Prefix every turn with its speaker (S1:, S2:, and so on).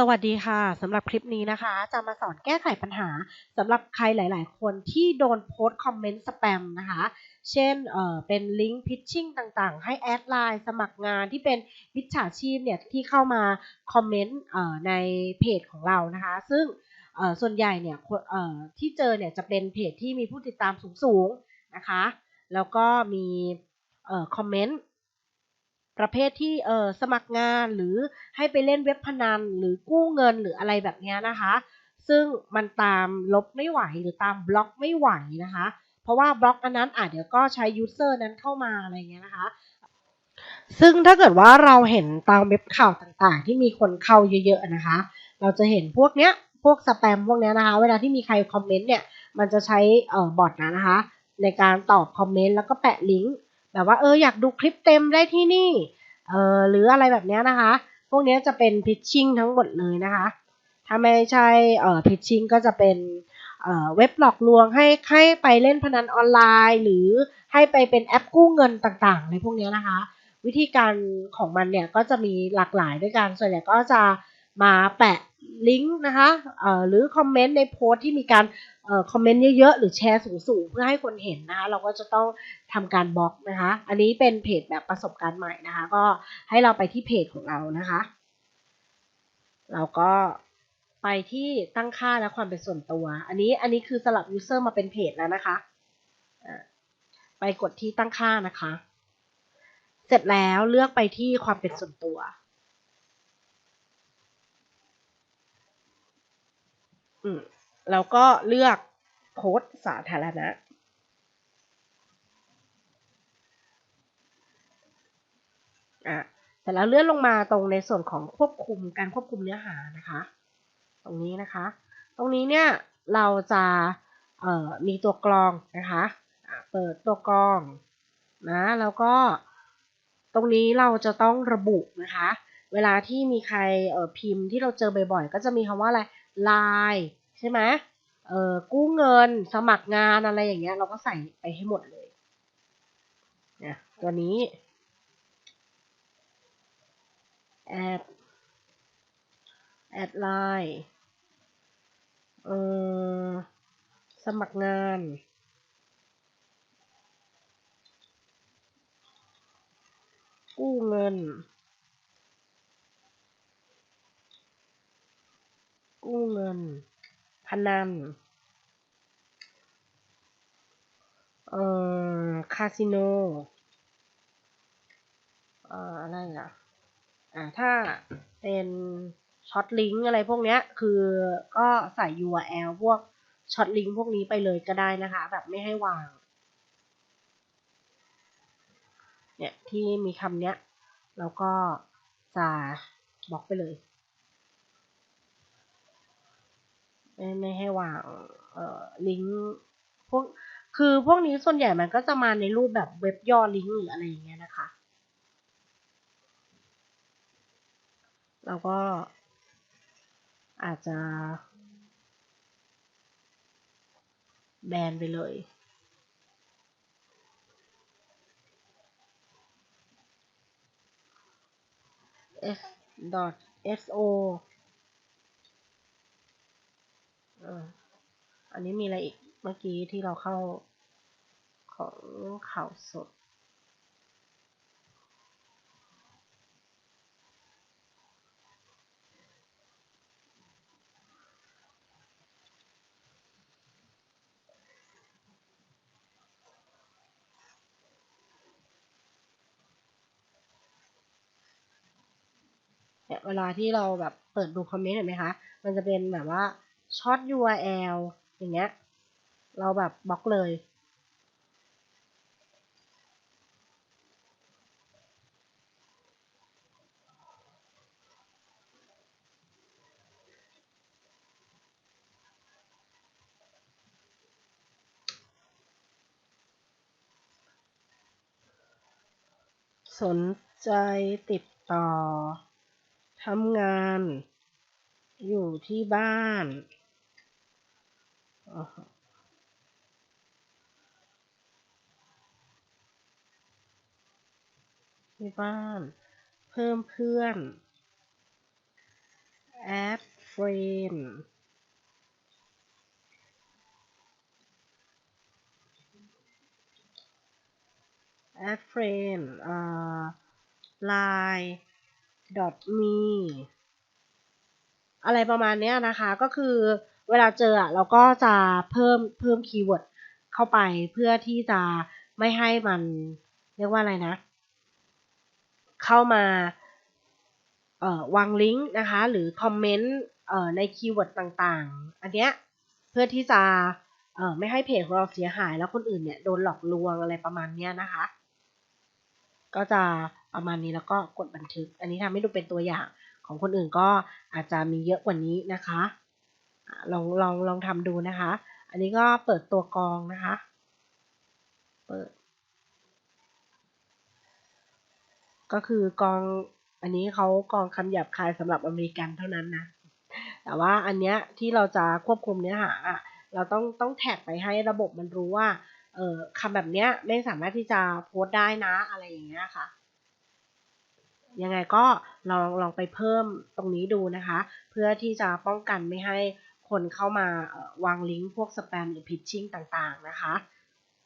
S1: สวัสดีค่ะสำหรับคลิปนี้นะคะ จะมาสอนแก้ไขปัญหาสำหรับใครหลาย ๆ คนที่โดนโพสต์คอมเมนต์สแปมนะคะ เช่นเอ่อเป็นลิงก์พิชชิ่งต่างๆ ให้แอดไลน์สมัครงานที่เป็นมิจฉาชีพเนี่ยที่เข้ามาคอมเมนต์เอ่อในเพจของเรานะคะ ซึ่งเอ่อส่วนใหญ่เนี่ยเอ่อที่เจอเนี่ยจะเป็นเพจที่มีผู้ติดตามสูง ๆ นะคะ แล้วก็มีเอ่อคอมเมนต์ ประเภทที่เออสมัครงานหรือให้ไปเล่นเว็บพนันหรือกู้เงินหรืออะไรแบบนี้นะคะ ซึ่งมันตามลบไม่ไหวหรือตามบล็อกไม่ไหวนะคะ เพราะว่าบล็อกอันนั้นอาจเดี๋ยวก็ใช้ยูเซอร์นั้นเข้ามาอะไรเงี้ยนะคะซึ่งถ้าเกิดว่าเราเห็นตามเว็บข่าวต่างๆ ที่มีคนเข้าเยอะๆนะคะ เราจะเห็นพวกเนี้ยพวกสแปมพวกเนี้ยนะคะ เวลาที่มีใครคอมเมนต์เนี่ยมันจะใช้เอ่อบอทนะนะคะ ในการตอบคอมเมนต์แล้วก็แปะลิงก์ แบบว่าเอออยากดูคลิปเต็มได้ที่นี่เออหรืออะไรแบบนี้นะคะ พวกนี้จะเป็นพิชชิ่งทั้งหมดเลยนะคะ ถ้าไม่ใช่เอ่อพิชชิ่งก็จะเป็นเอ่อเว็บหลอกลวงให้ให้ไปเล่นพนันออนไลน์ หรือให้ไปเป็นแอปกู้เงินต่างๆในพวกนี้นะคะ วิธีการของมันเนี่ยก็จะมีหลากหลายด้วยกันส่วนใหญ่ก็จะ มาแปะลิงก์นะคะหรือคอมเมนต์ในโพสต์ที่มีการอคอมเมนต์เยอะๆ หรือแชร์สูงๆ เพื่อให้คนเห็นนะคะ เราก็จะต้องทำการบล็อกนะคะ อันนี้เป็นเพจแบบประสบการณ์ใหม่นะคะ ก็ให้เราไปที่เพจของเรานะคะ เราก็ไปที่ตั้งค่าและความเป็นส่วนตัว อันนี้อันนี้คือสลับ user มาเป็นเพจแล้วนะคะ ไปกดที่ตั้งค่านะคะ เสร็จแล้วเลือกไปที่ความเป็นส่วนตัว อืมแล้วก็เลือกโพสต์สาธารณะ อะเสร็จแล้วเลื่อนลงมาตรงในส่วนของควบคุมการควบคุมเนื้อหานะคะ ตรงนี้นะคะ ตรงนี้เนี่ยเราจะเออมีตัวกรองนะคะะเปิดตัวกรองนะแล้วก็ตรงนี้เราจะต้องระบุนะคะ เวลาที่มีใครพิมพ์ที่เราเจอบ่อยๆ ก็จะมีคำว่าอะไรไลน์ใช่ไหมเอ่อกู้เงินสมัครงานอะไรอย่างเงี้ย เราก็ใส่ไปให้หมดเลยนี่ตัวนี้แอดแอดไลน์เอ่อสมัครงานกู้เงิน กู้เงิน พนันเอ่อคาสิโนเอ่ออะไรอะอ่าถ้าเป็นช็อตลิงก์อะไรพวกเนี้ย คือก็ใส่ URL พวกช็อตลิงก์พวกนี้ไปเลยก็ได้นะคะ แบบไม่ให้วาง เนี่ย ที่มีคำเนี้ย แล้วก็จะบล็อกไปเลย ไม่ไม่ให้วางเอ่อลิงก์พวกคือพวกนี้ส่วนใหญ่มันก็จะมาในรูปแบบเว็บย่อลิงก์หรืออะไรอย่างเงี้ยนะคะ เราก็อาจจะแบนไปเลย s อันนี้มีอะไรอีกเมื่อกี้ที่เราเข้าของข่าวสด เนี่ยเวลาที่เราแบบเปิดดูคอมเมนต์เห็นไหมคะ มันจะเป็นแบบว่า ช็อต URL อย่างเงี้ย เราแบบบล็อกเลย สนใจติดต่อทำงาน อยู่ที่บ้าน ที่บ้าน เพิ่มเพื่อนแอด friend add friend เอ่อ line dot me อ อะไรประมาณนี้นะคะก็คือเวลาเจอเราก็จะเพิ่มเพิ่มคีย์เวิร์ดเข้าไปเพื่อที่จะไม่ให้มันเรียกว่าอะไรนะ เข้ามาเอ่อวางลิงก์นะคะ หรือคอมเมนต์เอ่อในคีย์เวิร์ดต่างๆ อันเนี้ยเพื่อที่จะเอ่อไม่ให้เพจของเราเสียหายแล้วคนอื่นเนี่ยโดนหลอกลวงอะไรประมาณเนี้ยนะคะ ก็จะประมาณนี้แล้วก็กดบันทึก อันนี้ทำให้ดูเป็นตัวอย่าง ของคนอื่นก็อาจจะมีเยอะกว่านี้นะคะลองลองลองทำดูนะคะ อันนี้ก็เปิดตัวกองนะคะ เปิด ก็คือกองอันนี้เขากองคำหยาบคายสำหรับอเมริกันเท่านั้นนะ แต่ว่าอันเนี้ยที่เราจะควบคุมเนื้อหาอะเราต้องต้องแท็กไปให้ระบบมันรู้ว่า เออคำแบบเนี้ยไม่สามารถที่จะโพสต์ได้นะอะไรอย่างเงี้ยค่ะ ยังไงก็ลองลองไปเพิ่มตรงนี้ดูนะคะ เพื่อที่จะป้องกันไม่ให้คนเข้ามาวางลิงก์พวกสแปมหรือพิชชิ่งต่างๆนะคะ